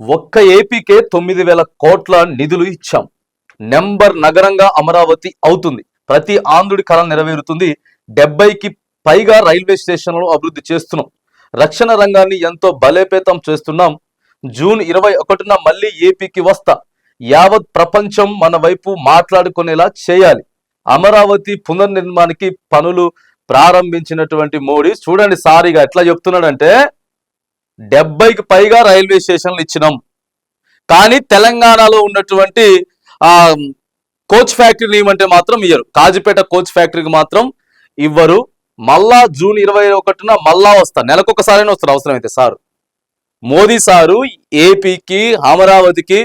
ఒక్క ఏపీకే తొమ్మిది వేల కోట్ల నిధులు ఇచ్చాం. నెంబర్ నగరంగా అమరావతి అవుతుంది. ప్రతి ఆంధ్రుడి కళ నెరవేరుతుంది. డెబ్బైకి పైగా రైల్వే స్టేషన్లు అభివృద్ధి చేస్తున్నాం. రక్షణ రంగాన్ని ఎంతో బలేపేతం చేస్తున్నాం. జూన్ ఇరవై ఒకటిన మళ్ళీ ఏపీకి వస్తా. యావత్ ప్రపంచం మన వైపు మాట్లాడుకునేలా చేయాలి. అమరావతి పునర్నిర్మాణానికి పనులు ప్రారంభించినటువంటి మోడీ చూడండి సారిగా ఎట్లా చెప్తున్నాడంటే డెబ్బైకి పైగా రైల్వే స్టేషన్లు ఇచ్చినాం. కానీ తెలంగాణలో ఉన్నటువంటి ఆ కోచ్ ఫ్యాక్టరీని ఇవ్వమంటే మాత్రం ఇయ్యరు. కాజీపేట కోచ్ ఫ్యాక్టరీకి మాత్రం ఇవ్వరు. మళ్ళా జూన్ ఇరవై ఒకటిన మళ్ళా వస్తారు నెలకొకసారైనా వస్తారు. అవసరమైతే సారు. మోదీ సారు ఏపీకి అమరావతికి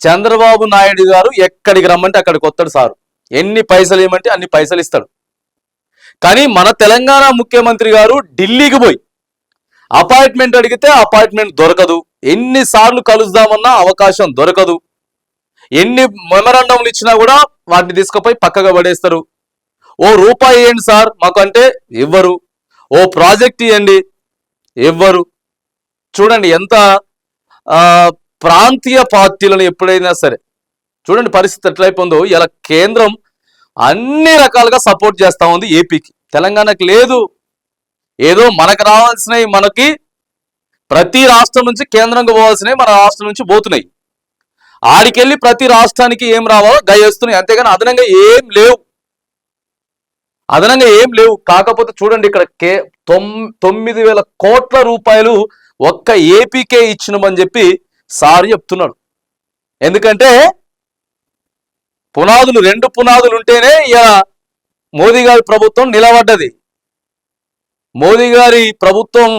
చంద్రబాబు నాయుడు గారు ఎక్కడికి రమ్మంటే అక్కడికి వస్తాడు సారు. ఎన్ని పైసలు ఇవ్వమంటే అన్ని పైసలు ఇస్తాడు కానీ మన తెలంగాణ ముఖ్యమంత్రి గారు ఢిల్లీకి పోయి అపాయింట్మెంట్ అడిగితే అపాయింట్మెంట్ దొరకదు. ఎన్నిసార్లు కలుద్దామన్నా అవకాశం దొరకదు. ఎన్ని మెమరాండంలు ఇచ్చినా కూడా వాటిని తీసుకుపోయి పక్కగా పడేస్తారు. ఓ రూపాయి ఇవ్వండి సార్ మాకు అంటే ఇవ్వరు. ఓ ప్రాజెక్ట్ ఇవ్వండి ఇవ్వరు. చూడండి ఎంత ప్రాంతీయ పార్టీలను ఎప్పుడైనా సరే చూడండి పరిస్థితి ఎట్లయిపోయిందో. ఇలా కేంద్రం అన్ని రకాలుగా సపోర్ట్ చేస్తా ఉంది ఏపీకి. తెలంగాణకి లేదు. ఏదో మనకు రావాల్సినవి మనకి ప్రతి రాష్ట్రం నుంచి కేంద్రంగా పోవాల్సినవి మన రాష్ట్రం నుంచి పోతున్నాయి. ఆడికెళ్ళి ప్రతి రాష్ట్రానికి ఏం రావాలో గయేస్తున్నాయి అంతేగాని అదనంగా ఏం లేవు. అదనంగా ఏం లేవు. కాకపోతే చూడండి ఇక్కడ కే తొమ్మిది వేల కోట్ల రూపాయలు ఒక్క ఏపీకే ఇచ్చినమని చెప్పి సార్ చెప్తున్నాడు. ఎందుకంటే పునాదులు రెండు పునాదులు ఉంటేనే ఇలా మోదీ గారి ప్రభుత్వం నిలబడ్డది. మోదీ గారి ప్రభుత్వం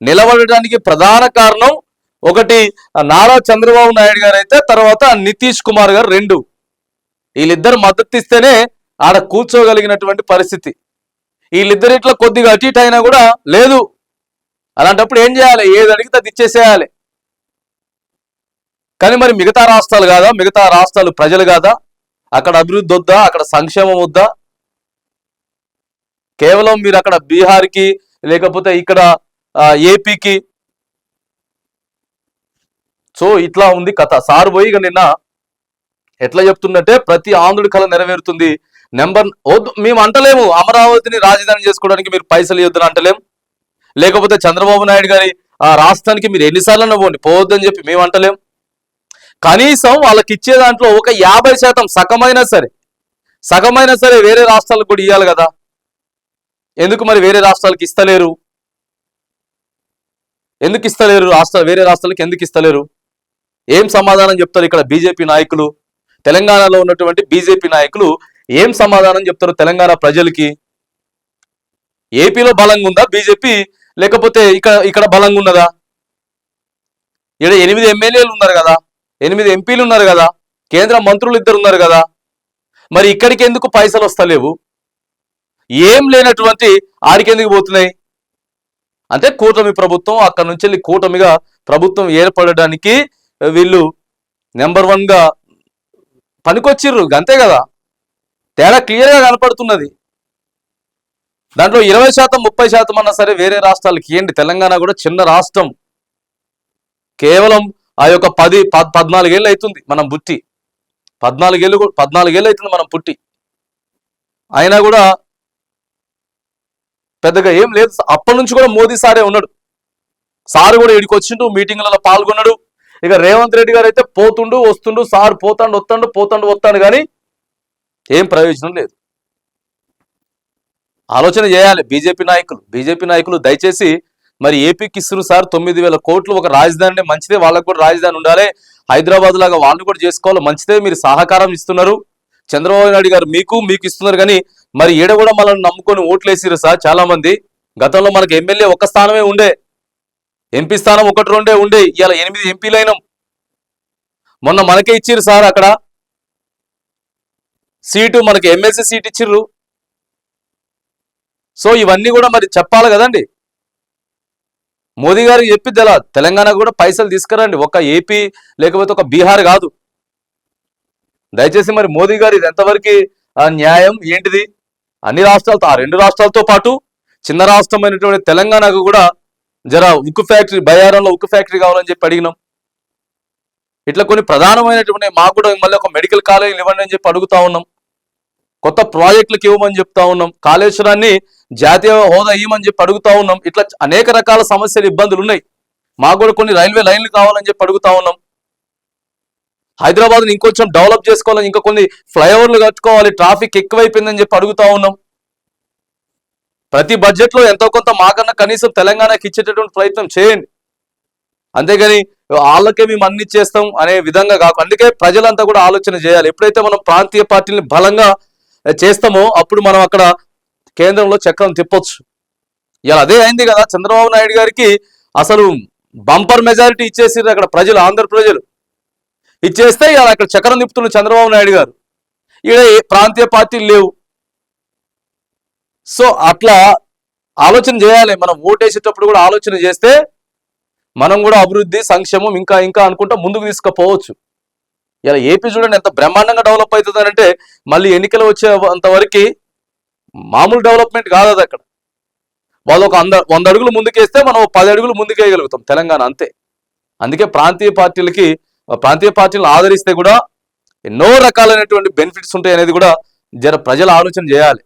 నిలబడడానికి ప్రధాన కారణం ఒకటి నారా చంద్రబాబు నాయుడు గారు అయితే తర్వాత నితీష్ కుమార్ గారు రెండు. వీళ్ళిద్దరు మద్దతు ఇస్తేనే ఆడ కూర్చోగలిగినటువంటి పరిస్థితి. వీళ్ళిద్దరు ఇట్లా కొద్దిగా అటు ఇటు అయినా కూడా లేదు. అలాంటప్పుడు ఏం చేయాలి? ఏది అడిగితే అది ఇచ్చేసేయాలి. కానీ మరి మిగతా రాష్ట్రాలు కాదా? మిగతా రాష్ట్రాలు ప్రజలు కాదా? అక్కడ అభివృద్ధి వద్దా? అక్కడ సంక్షేమం వద్దా? కేవలం మీరు అక్కడ బీహార్కి లేకపోతే ఇక్కడ ఏపీకి. సో ఇట్లా ఉంది కథ. సార్ పోయి నిన్న ఎట్లా చెప్తుందంటే ప్రతి ఆంధ్రుడి కళ నెరవేరుతుంది. నెంబర్ వద్దు మేము అంటలేము. అమరావతిని రాజధాని చేసుకోవడానికి మీరు పైసలు ఇవ్వద్దని అంటలేం. లేకపోతే చంద్రబాబు నాయుడు గారి ఆ రాష్ట్రానికి మీరు ఎన్నిసార్లు పోండి. పోవద్దని చెప్పి మేము అంటలేం. కనీసం వాళ్ళకి ఇచ్చే దాంట్లో ఒక యాభై శాతం సగమైనా సరే సగమైనా సరే వేరే రాష్ట్రాలకు కూడా ఇవ్వాలి కదా. ఎందుకు మరి వేరే రాష్ట్రాలకు ఇస్తలేరు? ఎందుకు ఇస్తలేరు? రాష్ట్ర వేరే రాష్ట్రాలకు ఎందుకు ఇస్తలేరు? ఏం సమాధానం చెప్తారు ఇక్కడ బీజేపీ నాయకులు? తెలంగాణలో ఉన్నటువంటి బీజేపీ నాయకులు ఏం సమాధానం చెప్తారు తెలంగాణ ప్రజలకి? ఏపీలో బలంగా ఉందా బీజేపీ? లేకపోతే ఇక్కడ ఇక్కడ బలంగా ఉన్నదా? ఇక్కడ ఎనిమిది ఎమ్మెల్యేలు ఉన్నారు కదా? ఎనిమిది ఎంపీలు ఉన్నారు కదా? కేంద్ర మంత్రులు ఇద్దరు ఉన్నారు కదా? మరి ఇక్కడికి ఎందుకు పైసలు వస్తలేవు? ఏం లేనటువంటి ఆడికెందుకు పోతున్నాయి? అంటే కూటమి ప్రభుత్వం అక్కడ నుంచి వెళ్ళి కూటమిగా ప్రభుత్వం ఏర్పడడానికి వీళ్ళు నెంబర్ వన్గా పనికొచ్చిర్రు అంతే కదా? తేడా క్లియర్గా కనపడుతున్నది. దాంట్లో ఇరవై శాతం ముప్పై శాతం అన్నా సరే వేరే రాష్ట్రాలకి ఇవ్వండి తెలంగాణ కూడా చిన్న రాష్ట్రం. కేవలం ఆ యొక్క పది పద్- పద్నాలుగేళ్ళు అవుతుంది మనం పుట్టి. పద్నాలుగేళ్ళు పద్నాలుగేళ్ళు అవుతుంది మనం పుట్టి. అయినా కూడా పెద్దగా ఏం లేదు. అప్పటి నుంచి కూడా మోదీ సారే ఉన్నాడు. సార్ కూడా ఇడికి వచ్చిండు మీటింగ్లలో పాల్గొన్నాడు. ఇక రేవంత్ రెడ్డి గారు అయితే పోతుండు వస్తుండు సార్ పోతాండు వస్తాడు పోతాండు వస్తాడు కానీ ఏం ప్రయోజనం లేదు. ఆలోచన చేయాలి. బీజేపీ నాయకులు బీజేపీ నాయకులు దయచేసి మరి ఏపీకి ఇస్తున్నారు సార్ తొమ్మిది వేల కోట్లు ఒక రాజధాని మంచిదే వాళ్ళకు కూడా రాజధాని ఉండాలి. హైదరాబాద్ లాగా వాళ్ళు కూడా చేసుకోవాలి. మంచిదే మీరు సహకారం ఇస్తున్నారు. చంద్రబాబు నాయుడు గారు మీకు మీకు ఇస్తున్నారు కానీ మరి ఈడ కూడా మనల్ని నమ్ముకొని ఓట్లేసిరు సార్ చాలా మంది గతంలో మనకు ఎమ్మెల్యే ఒక స్థానమే ఉండే. ఎంపీ స్థానం ఒకటి రెండే ఉండే. ఇవాళ ఎనిమిది ఎంపీలైనం. మొన్న మనకే ఇచ్చిర్రు సార్ అక్కడ. సీటు మనకి ఎమ్మెల్సీ సీట్ ఇచ్చిర్రు. సో ఇవన్నీ కూడా మరి చెప్పాలి కదండి. మోదీ గారికి చెప్పిద్ది ఎలా తెలంగాణకు కూడా పైసలు తీసుకురండి. ఒక ఏపీ లేకపోతే ఒక బీహార్ కాదు. దయచేసి మరి మోదీ గారు ఇది ఎంతవరకు ఆ, న్యాయం ఏంటిది? అన్ని రాష్ట్రాలతో ఆ రెండు రాష్ట్రాలతో పాటు చిన్న రాష్ట్రమైనటువంటి తెలంగాణకు కూడా జర ఉక్కు ఫ్యాక్టరీ బయారంలో ఉక్కు ఫ్యాక్టరీ కావాలని చెప్పి అడిగినాం. ఇట్లా కొన్ని ప్రధానమైనటువంటి మాకు కూడా మళ్ళీ ఒక మెడికల్ కాలేజీలు ఇవ్వండి అని చెప్పి అడుగుతా ఉన్నాం. కొత్త ప్రాజెక్టులకు ఇవ్వమని చెప్తా ఉన్నాం. కాళేశ్వరాన్ని జాతీయ హోదా ఇవ్వమని చెప్పి అడుగుతా ఉన్నాం. ఇట్లా అనేక రకాల సమస్యలు ఇబ్బందులు ఉన్నాయి. మాకు కూడా కొన్ని రైల్వే లైన్లు కావాలని చెప్పి అడుగుతా ఉన్నాం. హైదరాబాద్ ఇంకొంచెం డెవలప్ చేసుకోవాలని ఇంకా కొన్ని ఫ్లైఓవర్లు కట్టుకోవాలి ట్రాఫిక్ ఎక్కువైపోయిందని చెప్పి అడుగుతా ఉన్నాం. ప్రతి బడ్జెట్లో ఎంతో కొంత మాకన్నా కనీసం తెలంగాణకి ఇచ్చేటటువంటి ప్రయత్నం చేయండి. అంతేగాని వాళ్ళకే మేము అన్ని చేస్తాం అనే విధంగా కాకు అందుకే ప్రజలంతా కూడా ఆలోచన చేయాలి. ఎప్పుడైతే మనం ప్రాంతీయ పార్టీని బలంగా చేస్తామో అప్పుడు మనం అక్కడ కేంద్రంలో చక్రం తిప్పొచ్చు. ఇలా అదే అయింది కదా చంద్రబాబు నాయుడు గారికి అసలు బంపర్ మెజారిటీ ఇచ్చేసారు అక్కడ ప్రజలు ఆంధ్ర ప్రజలు ఇచ్చేస్తే ఇలా అక్కడ చక్రం నింపుతున్న చంద్రబాబు నాయుడు గారు. ఇక్కడ ప్రాంతీయ పార్టీలు లేవు. సో అట్లా ఆలోచన చేయాలి. మనం ఓటేసేటప్పుడు కూడా ఆలోచన చేస్తే మనం కూడా అభివృద్ధి సంక్షేమం ఇంకా ఇంకా అనుకుంటా ముందుకు తీసుకుపోవచ్చు. ఇలా ఏపీ చూడండి ఎంత బ్రహ్మాండంగా డెవలప్ అవుతుంది అంటే మళ్ళీ ఎన్నికలు వచ్చే అంతవరకు మామూలు డెవలప్మెంట్ కాదు అది అక్కడ. వాళ్ళు ఒక వంద వంద అడుగులు ముందుకేస్తే మనం పది అడుగులు ముందుకేయగలుగుతాం తెలంగాణ అంతే. అందుకే ప్రాంతీయ పార్టీలకి ప్రాంతీయ పార్టీలను ఆదరిస్తే కూడా ఎన్నో రకాలైనటువంటి బెనిఫిట్స్ ఉంటాయి అనేది కూడా జర ప్రజలు ఆలోచన చేయాలి.